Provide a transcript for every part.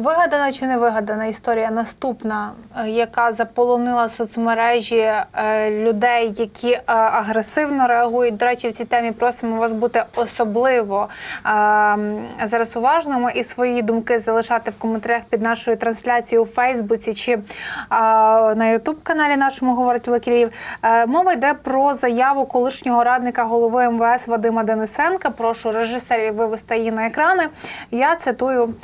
Вигадана чи не вигадана історія наступна, е, яка заполонила соцмережі е, людей, які е, агресивно реагують. До речі, в цій темі просимо вас бути особливо е, зараз уважними і свої думки залишати в коментарях під нашою трансляцією у Фейсбуці чи на Ютуб каналі нашому говорить Е, Мова йде про заяву колишнього радника голови МВС Вадима Денисенка. Прошу режисерів вивести її на екрани. Я цитую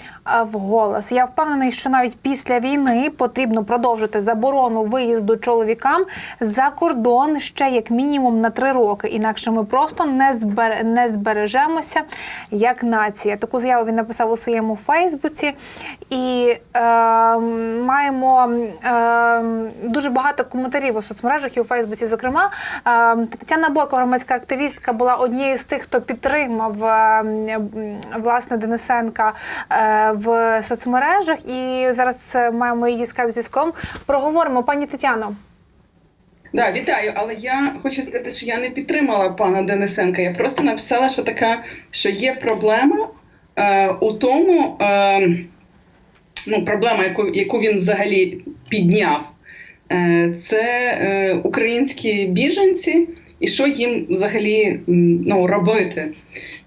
вголос. Я впевнений, що навіть після війни потрібно продовжити заборону виїзду чоловікам за кордон ще як мінімум на три роки. Інакше ми просто не збер... не збережемося як нація. Таку заяву він написав у своєму Фейсбуці, і е, маємо е, дуже багато коментарів у соцмережах і у Фейсбуці. Зокрема, е, Тетяна Бойко, громадська активістка, була однією з тих, хто підтримав е, власне Денисенка е, в соцмережах. І зараз е, маємо її скайп зв'язком. Проговоримо, пані Тетяно. Да, вітаю, але я хочу сказати, що я не підтримала пана Денисенка. Я просто написала, що така, що є проблема е, у тому, е, ну, проблема, яку, яку він взагалі підняв, е, це е, українські біженці, і що їм взагалі ну, робити.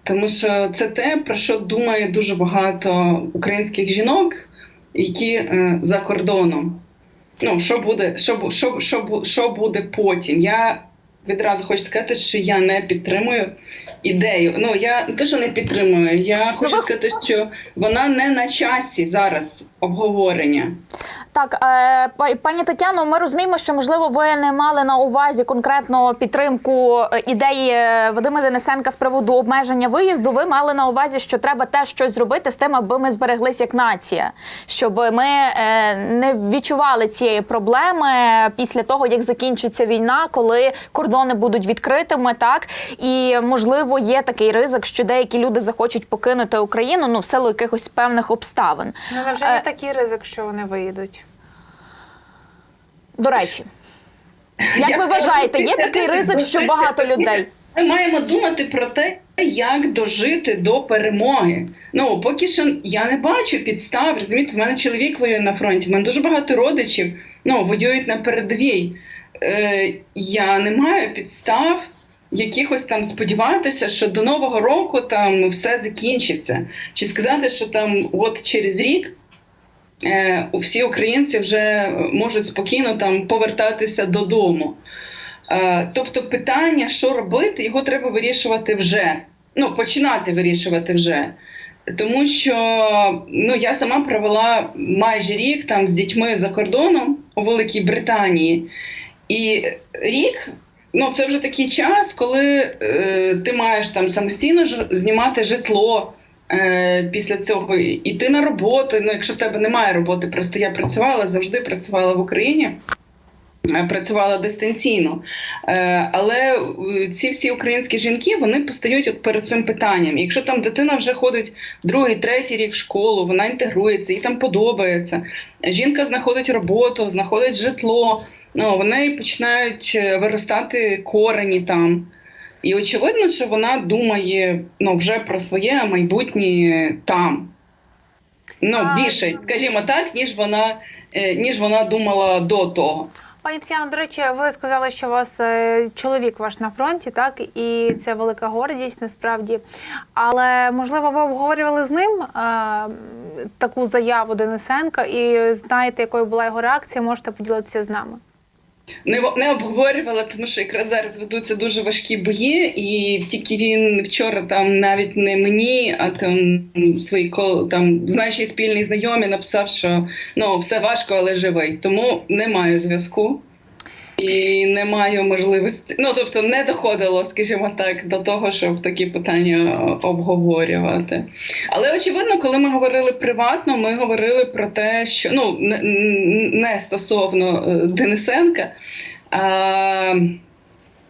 Тому що це те, про що думає дуже багато українських жінок, які е, за кордоном. Ну, що буде, що, що, що, що буде потім? Я відразу хочу сказати, що я не підтримую ідею. Ну, я не те, що не підтримую, я хочу сказати, що вона не на часі зараз обговорення. Так, е, па- пані Тетяно, ми розуміємо, що можливо ви не мали на увазі конкретно підтримку е, ідеї е, Вадима Денисенка з приводу обмеження виїзду. Ви мали на увазі, що треба теж щось зробити з тим, аби ми збереглись як нація, щоб ми не відчували цієї проблеми після того, як закінчиться війна, коли кордони будуть відкритими, так і можливо є такий ризик, що деякі люди захочуть покинути Україну ну в силу якихось певних обставин. Ну, невже Е, є такий ризик, що вони виїдуть? До речі, як Я ви вважаєте, є такий ризик, що багато людей? Ми маємо думати про те, як дожити до перемоги. Ну поки що я не бачу підстав. Розумієте, в мене чоловік воює на фронті. в мене дуже багато родичів ну, воюють на передовій. Е, я не маю підстав. Якихось там сподіватися, що до нового року там все закінчиться, чи сказати, що там от через рік всі українці вже можуть спокійно там повертатися додому. Е, тобто, питання, що робити, його треба вирішувати вже. Ну, починати вирішувати вже. Тому що ну, я сама провела майже рік там з дітьми за кордоном у Великій Британії. І рік ну, це вже такий час, коли е, ти маєш там самостійно ж, знімати житло. Е, після цього йти на роботу. Ну, якщо в тебе немає роботи, просто я працювала, завжди працювала в Україні. е, Працювала дистанційно, Е, але ці всі українські жінки вони постають от перед цим питанням. Якщо там дитина вже ходить другий, третій рік в школу, вона інтегрується, їй там подобається. Жінка знаходить роботу, знаходить житло. Ну в неї починають виростати корені там. І очевидно, що вона думає ну, вже про своє майбутнє там. Ну, більше, скажімо так, ніж вона, е, ніж вона думала до того. Пані Тетяно, до речі, ви сказали, що у вас е, чоловік ваш на фронті, так і це велика гордість насправді. Але можливо, ви обговорювали з ним е, таку заяву Денисенка і знаєте, якою була його реакція, можете поділитися з нами. Не, не обговорювала, тому що якраз зараз ведуться дуже важкі бої, і тільки він вчора там навіть не мені, а там свої там наші спільній знайомі написав, що ну все важко, але живий. Тому не маю зв'язку. І не маю можливості, ну тобто не доходило, скажімо так, до того, щоб такі питання обговорювати. Але очевидно, коли ми говорили приватно, ми говорили про те, що ну не, стосовно е, Денисенка. А,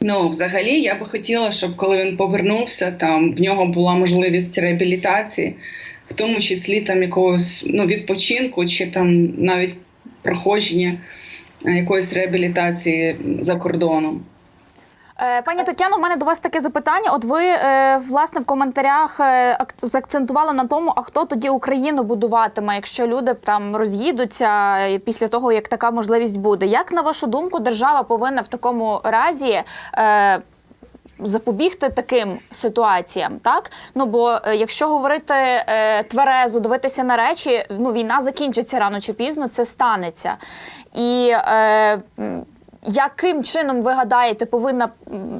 ну, взагалі, я би хотіла, щоб коли він повернувся, там в нього була можливість реабілітації, в тому числі там якогось ну, відпочинку чи там навіть проходження якоїсь реабілітації за кордоном. Е, Пані Тетяно, у мене до вас таке запитання. От ви е, власне в коментарях е, заакцентували на тому, а хто тоді Україну будуватиме, якщо люди там роз'їдуться після того, як така можливість буде. Як на вашу думку, держава повинна в такому разі? Запобігти таким ситуаціям, так ну бо е, якщо говорити е, тверезо, дивитися на речі, ну війна закінчиться рано чи пізно, це станеться. І е, яким чином ви гадаєте, повинна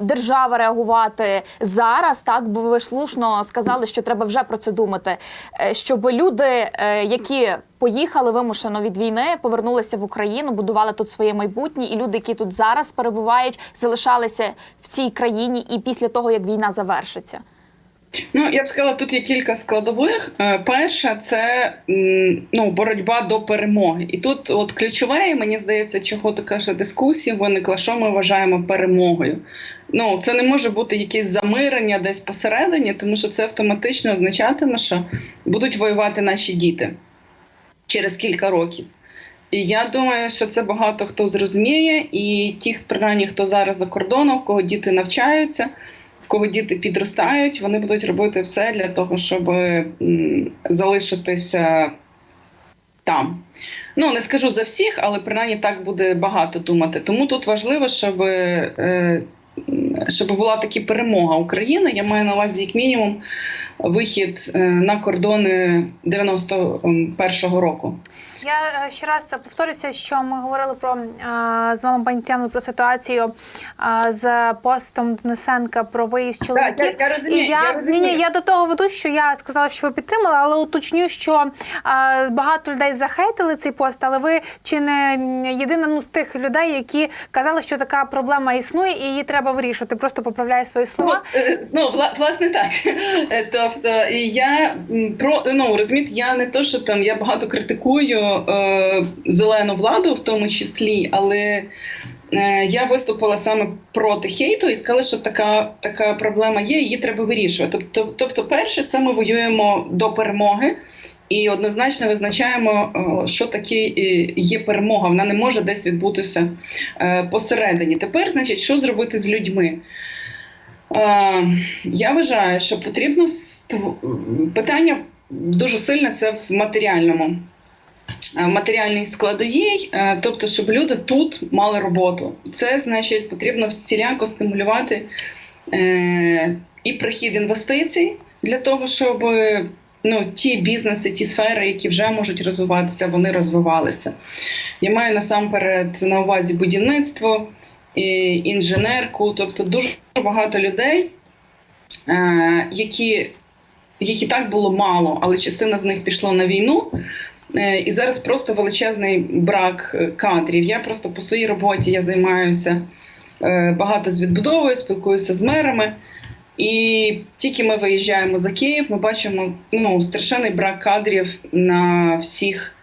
держава реагувати зараз? Так, бо ви слушно сказали, що треба вже про це думати, е, щоб люди, е, які поїхали вимушено від війни, повернулися в Україну, будували тут своє майбутнє, і люди, які тут зараз перебувають, залишалися в цій країні і після того, як війна завершиться. Ну, я б сказала, тут є кілька складових. Е, Перша це ну, боротьба до перемоги. І тут, от ключове, і мені здається, чого така ж дискусія виникла, що ми вважаємо перемогою. Ну, це не може бути якесь замирення десь посередині, тому що це автоматично означатиме, що будуть воювати наші діти через кілька років. І я думаю, що це багато хто зрозуміє, і ті, принаймні, хто зараз за кордоном, кого діти навчаються, кого діти підростають, вони будуть робити все для того, щоб залишитися там. Ну, не скажу за всіх, але принаймні так буде багато думати. Тому тут важливо, щоб, е, щоб була таки перемога України. Я маю на увазі, як мінімум, вихід е, на кордони 91-го року. Я е, ще раз повторюся, що ми говорили про е, з вами пані Тетяною про ситуацію з постом Денисенка про виїзд чоловіків. я- я розумію, І я, я розумію. Ні, ні, я до того веду, що я сказала, що ви підтримали, але уточню, що багато людей захейтили цей пост, але ви чи не єдина ну, з тих людей, які казали, що така проблема існує і її треба вирішувати. Просто поправляю свої слова. Ну, е, ну власне так. Е, Тобто, я про ну розумієте, я не то, що там я багато критикую е, зелену владу, в тому числі, але е, я виступила саме проти хейту і сказала, що така, така проблема є, її треба вирішувати. Тобто, тобто, перше, це ми воюємо до перемоги. І однозначно визначаємо, е, що таке е, є перемога. Вона не може десь відбутися е, посередині. Тепер, значить, що зробити з людьми? Я вважаю, що потрібно питання дуже сильне це в матеріальному. Матеріальній складовій, тобто, щоб люди тут мали роботу. Це значить, потрібно всіляко стимулювати і прихід інвестицій для того, щоб ну, ті бізнеси, ті сфери, які вже можуть розвиватися, вони розвивалися. Я маю насамперед на увазі будівництво, інженерку, тобто дуже багато людей, е, які, їх так було мало, але частина з них пішло на війну. Е, І зараз просто величезний брак кадрів. Я просто по своїй роботі я займаюся е, багато з відбудовою, спілкуюся з мерами. І тільки ми виїжджаємо за Київ, ми бачимо ну, страшенний брак кадрів на всіх,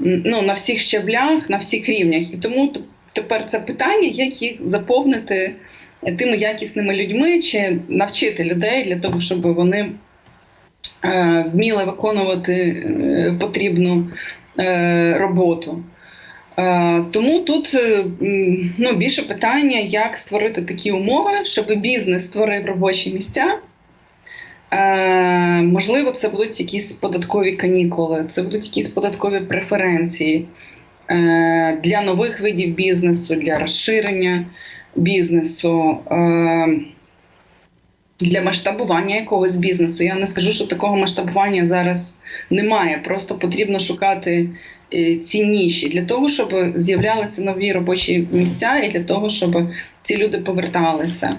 ну, на всіх щаблях, на всіх рівнях. І тому тепер це питання, як їх заповнити тими якісними людьми чи навчити людей для того, щоб вони е, вміли виконувати е, потрібну е, роботу. Е, Тому тут е, ну, більше питання, як створити такі умови, щоб бізнес створив робочі місця. Е, Можливо, це будуть якісь податкові канікули, це будуть якісь податкові преференції для нових видів бізнесу, для розширення бізнесу. Для масштабування якогось бізнесу. Я не скажу, що такого масштабування зараз немає. Просто потрібно шукати е, ці ніші для того, щоб з'являлися нові робочі місця, і для того, щоб ці люди поверталися.